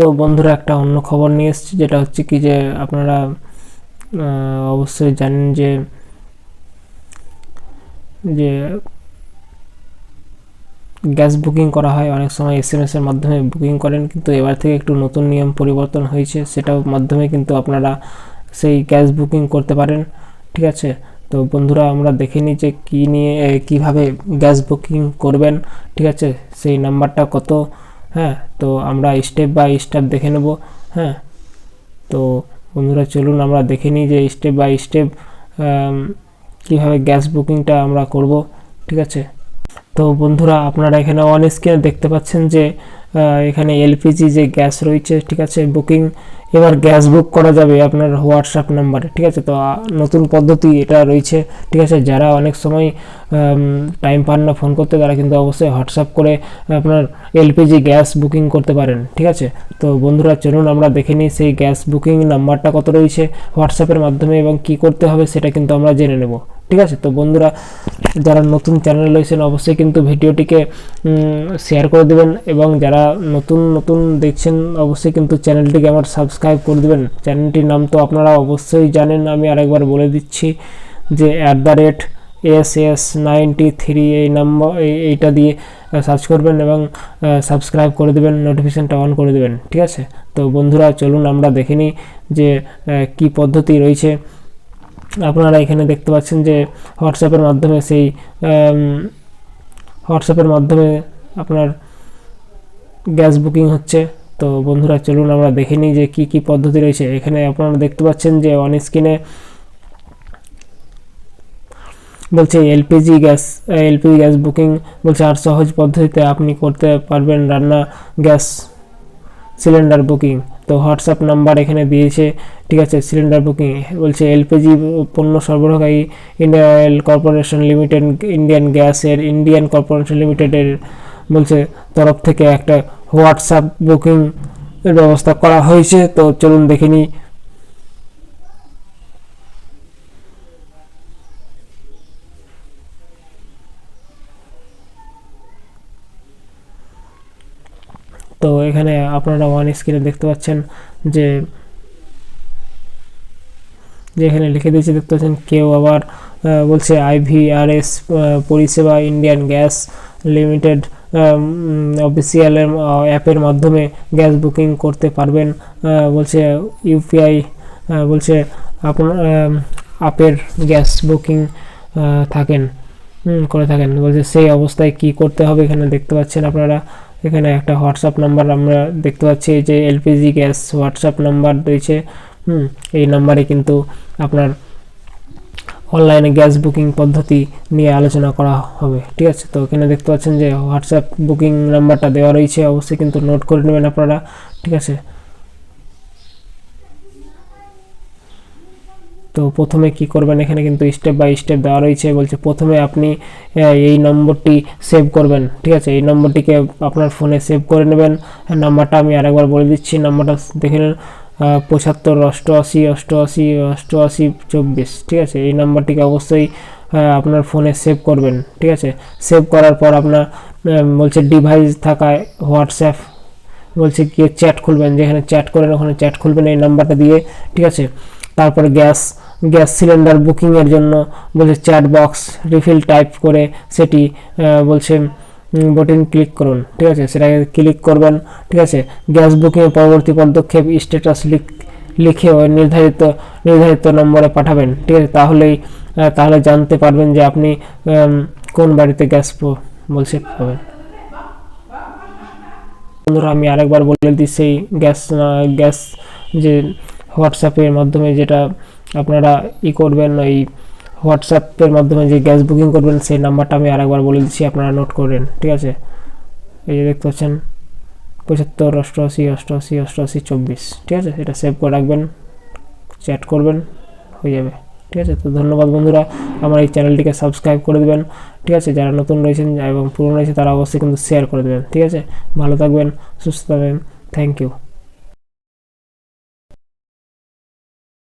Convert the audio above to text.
তো বন্ধুরা একটা অন্য খবর নিয়ে এসেছি, যেটা হচ্ছে কি যে আপনারা অবশ্যই জানেন যে যে গ্যাস বুকিং করা হয়। অনেক সময় এসএমএস এর মাধ্যমে বুকিং করেন, কিন্তু এবার থেকে একটু নতুন নিয়ম পরিবর্তন হয়েছে। সেটার মাধ্যমে কিন্তু আপনারা সেই গ্যাস বুকিং করতে পারেন, ঠিক আছে? তো বন্ধুরা, আমরা দেখে নিই যে কী নিয়ে কীভাবে গ্যাস বুকিং করবেন, ঠিক আছে? সেই নাম্বারটা কত? হ্যাঁ তো আমরা স্টেপ বাই স্টেপ দেখে নেব হ্যাঁ। তো বন্ধুরা, চলুন আমরা দেখে নিই যে স্টেপ বাই স্টেপ কীভাবে গ্যাস বুকিংটা আমরা করব, ঠিক আছে? তো বন্ধুরা, আপনারা এখানে অন স্ক্রিনে দেখতে পাচ্ছেন যে এখানে এলপিজি যে গ্যাস রয়েছে, ঠিক আছে বুকিং এবার গ্যাস বুক করা যাবে আপনার হোয়াটসঅ্যাপ নাম্বারে, ঠিক আছে? তো নতুন পদ্ধতি এটা রয়েছে, ঠিক আছে? যারা অনেক সময় টাইম পান না ফোন করতে, তারা কিন্তু অবশ্যই হোয়াটসঅ্যাপ করে আপনার এলপিজি গ্যাস বুকিং করতে পারেন, ঠিক আছে? তো, বন্ধুরা, চলুন আমরা দেখে নিই সেই গ্যাস বুকিং নাম্বারটা কত রয়েছে, হোয়াটসঅ্যাপের মাধ্যমে এবং কি করতে হবে সেটা কিন্তু আমরা জেনে নেব। ঠিক আছে? তো বন্ধুরা, যারা নতুন চ্যানেল রয়েছেন, অবশ্যই কিন্তু ভিডিওটিকে শেয়ার করে দেবেন এবং যারা নতুন নতুন দেখছেন, অবশ্যই কিন্তু চ্যানেলটিকে আমার সাবস্ক্রাইব করে দেবেন। চ্যানেলটির নাম তো আপনারা অবশ্যই জানেন, আমি আরেকবার বলে দিচ্ছি যে at the rate S S ninety three এই নাম্বার এইটা দিয়ে সার্চ করবেন এবং সাবস্ক্রাইব করে দেবেন নোটিফিকেশানটা অন করে দেবেন। ঠিক আছে? তো বন্ধুরা, চলুন আমরা দেখে নিই যে কি পদ্ধতি রয়েছে। আপনারা এখানে দেখতে পাচ্ছেন যে হোয়াটসঅ্যাপের মাধ্যমে সেই হোয়াটসঅ্যাপের মাধ্যমে আপনার গ্যাস বুকিং হচ্ছে। তো বন্ধুরা, চলুন আমরা দেখে নিই যে কি কি পদ্ধতি রয়েছে। এখানে আপনারা দেখতে পাচ্ছেন যে অন স্ক্রিনে বলছে LPG gas LPG gas booking বলছে আর সহজ পদ্ধতিতে আপনি করতে পারবেন রান্না গ্যাস সিলিন্ডার বুকিং। তো হোয়াটসঅ্যাপ নাম্বার এখানে দিয়েছে, ঠিক আছে? সিলিন্ডার বুকিং, বলছে এলপিজি পণ্য সরবরাহকারী Indian Oil Corporation Limited, Indian গ্যাসের, ইন্ডিয়ান কর্পোরেশন লিমিটেডের, বলছে, তরফ থেকে একটা হোয়াটসঅ্যাপ বুকিং ব্যবস্থা করা হয়েছে। তো চলুন দেখে তো এখানে আপনারা ওয়ান স্ক্রিনে দেখতে পাচ্ছেন যে যে এখানে লিখে দিয়েছে, দেখতে পাচ্ছেন কেউ আবার বলছে আইভিআরএস পরিষেবা ইন্ডিয়ান গ্যাস লিমিটেড অফিসিয়াল অ্যাপের মাধ্যমে গ্যাস বুকিং করতে পারবেন বলছে ইউপিআই বলছে আপনার আপের গ্যাস বুকিং থাকেন করে থাকেন। বলছে সেই অবস্থায় কি করতে হবে এখানে দেখতে পাচ্ছেন আপনারা। এখানে একটা হোয়াটসঅ্যাপ নাম্বার আমরা দেখতে পাচ্ছি যে এলপিজি গ্যাস হোয়াটসঅ্যাপ নাম্বার রয়েছে। হুম, এই নাম্বারে কিন্তু আপনার অনলাইনে গ্যাস বুকিং পদ্ধতি নিয়ে আলোচনা করা হবে, ঠিক আছে? তো এখানে দেখতে পাচ্ছেন যে হোয়াটসঅ্যাপ বুকিং নাম্বারটা দেওয়া রয়েছে, অবশ্যই কিন্তু নোট করে নেবেন আপনারা, ঠিক আছে? তো প্রথমে কি করবেন? এখানে কিন্তু স্টেপ বাই স্টেপ দেওয়া রয়েছে। বলছে প্রথমে আপনি এই নম্বরটি সেভ করবেন। ঠিক আছে? এই নম্বরটিকে আপনার ফোনে সেভ করে নেবেন। নাম্বারটা আমি আরেকবার বলে দিচ্ছি। নাম্বারটা দেখে নেন পঁচাত্তর, অষ্টআশি অষ্টআশি অষ্টআশি, চব্বিশ। ঠিক আছে? এই নাম্বারটিকে অবশ্যই আপনার ফোনে সেভ করবেন। ঠিক আছে? সেভ করার পর আপনার বলছে ডিভাইস থাকায় হোয়াটসঅ্যাপ বলছে কি চ্যাট খুলবেন। যেখানে চ্যাট করেন, ওখানে চ্যাট খুলবেন এই নাম্বারটা দিয়ে। ঠিক আছে? তারপরে গ্যাস গ্যাস সিলিন্ডার বুকিংয়ের জন্য বলছে চ্যাট বক্স, রিফিল টাইপ করে সেটি বলছে বটন ক্লিক করুন, ঠিক আছে? সেটাকে ক্লিক করবেন, ঠিক আছে? গ্যাস বুকিংয়ের পরবর্তী পদক্ষেপ স্ট্যাটাস লিখে ওই নির্ধারিত নির্ধারিত নম্বরে পাঠাবেন, ঠিক আছে? তাহলেই তাহলে জানতে পারবেন যে আপনি কোন বাড়িতে গ্যাস বলছে, পাবেন। বন্ধুরা, আমি আরেকবার বলে দিই সেই গ্যাস গ্যাস যে হোয়াটসঅ্যাপের মাধ্যমে যেটা আপনারা ই করবেন ওই হোয়াটসঅ্যাপের মাধ্যমে যে গ্যাস বুকিং করবেন, সেই নাম্বারটা আমি আরেকবার বলে দিচ্ছি, আপনারা নোট করবেন ঠিক আছে? এই যে দেখতে পাচ্ছেন, পঁচাত্তর, অষ্টআশি অষ্টআশি অষ্টআশি, চব্বিশ, ঠিক আছে? এটা সেভ করে রাখবেন চ্যাট করবেন, হয়ে যাবে, ঠিক আছে? তো ধন্যবাদ বন্ধুরা, আমার এই চ্যানেলটিকে সাবস্ক্রাইব করে দেবেন, ঠিক আছে? যারা নতুন রয়েছেন এবং পুরনো রয়েছে, তারা অবশ্যই কিন্তু শেয়ার করে দেবেন, ঠিক আছে? ভালো থাকবেন, সুস্থ থাকবেন থ্যাংক ইউ